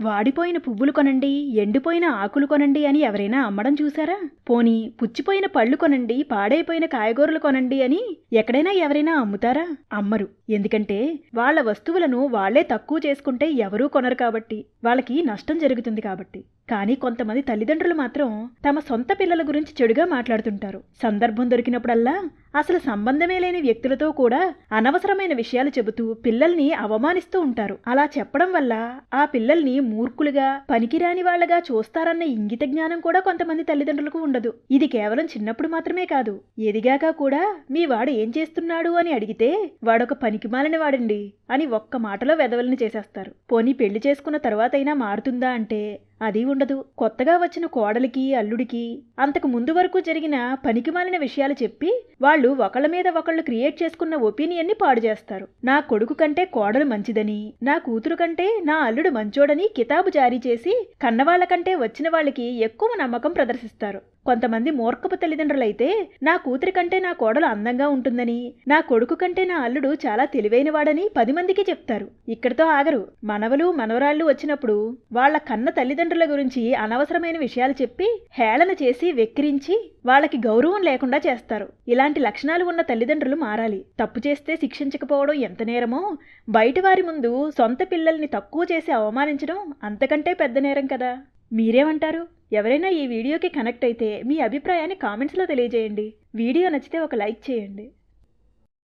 వాడిపోయిన పువ్వులు కొనండి ఎండిపోయిన ఆకులు కొనండి అని ఎవరైనా అమ్మడం చూసారా పోనీ పుచ్చిపోయిన పళ్ళు కొనండి పాడైపోయిన కాయగూరలు కొనండి అని ఎక్కడైనా ఎవరైనా అమ్ముతారా? అమ్మరు. ఎందుకంటే వాళ్ళ వస్తువులను వాళ్ళే తక్కువ చేసుకుంటే ఎవరూ కొనరు కాబట్టి వాళ్ళకి నష్టం జరుగుతుంది కాబట్టి. కానీ కొంతమంది తల్లిదండ్రులు మాత్రం తమ సొంత పిల్లల గురించి చెడుగా మాట్లాడుతుంటారు. సందర్భం దొరికినప్పుడల్లా అసలు సంబంధమే లేని వ్యక్తులతో కూడా అనవసరమైన విషయాలు చెబుతూ పిల్లల్ని అవమానిస్తూ ఉంటారు. అలా చెప్పడం వల్ల ఆ పిల్లల్ని మూర్ఖులుగా పనికిరాని వాళ్ళగా చూస్తారన్న ఇంగిత జ్ఞానం కూడా కొంతమంది తల్లిదండ్రులకు ఉండదు. ఇది కేవలం చిన్నప్పుడు మాత్రమే కాదు. ఎదిగాక కూడా మీ వాడు ఏం చేస్తున్నాడు అని అడిగితే వాడొక పనికిమాలిన వాడండి అని ఒక్క మాటలో వెదవల్ని చేసేస్తారు. పోనీ పెళ్ళి చేసుకున్న తర్వాతైనా మారుతుందా అంటే అది ఉండదు. కొత్తగా వచ్చిన కోడలికి అల్లుడికి అంతకు ముందు వరకు జరిగిన పనికిమాలిన విషయాలు చెప్పి వాళ్ళు ఒకళ్ళ మీద ఒకళ్ళు క్రియేట్ చేసుకున్న ఒపీనియన్ని పాడు చేస్తారు. నా కొడుకు కంటే కోడలు మంచిదని నా కూతురు కంటే నా అల్లుడు మంచోడని కితాబు జారీ చేసి కన్నవాళ్ళ కంటే వచ్చిన వాళ్ళకి ఎక్కువ నమ్మకం ప్రదర్శిస్తారు. కొంతమంది మూర్ఖపు తల్లిదండ్రులైతే నా కూతురి కంటే నా కోడలు అందంగా ఉంటుందని నా కొడుకు కంటే నా అల్లుడు చాలా తెలివైనవాడని పది మందికి చెప్తారు. ఇక్కడితో ఆగరు. మనవలు మనవరాళ్ళు వచ్చినప్పుడు వాళ్ళ కన్న తల్లిదండ్రుల గురించి అనవసరమైన విషయాలు చెప్పి హేళన చేసి వెక్కిరించి వాళ్ళకి గౌరవం లేకుండా చేస్తారు. ఇలాంటి లక్షణాలు ఉన్న తల్లిదండ్రులు మారాలి. తప్పు చేస్తే శిక్షించకపోవడం ఎంత నేరమో బయట వారి ముందు సొంత పిల్లల్ని తక్కువ చేసి అవమానించడం అంతకంటే పెద్ద నేరం కదా. మీరేమంటారు? ఎవరైనా ఈ వీడియోకి కనెక్ట్ అయితే మీ అభిప్రాయాన్ని కామెంట్స్లో తెలియజేయండి. వీడియో నచ్చితే ఒక లైక్ చేయండి.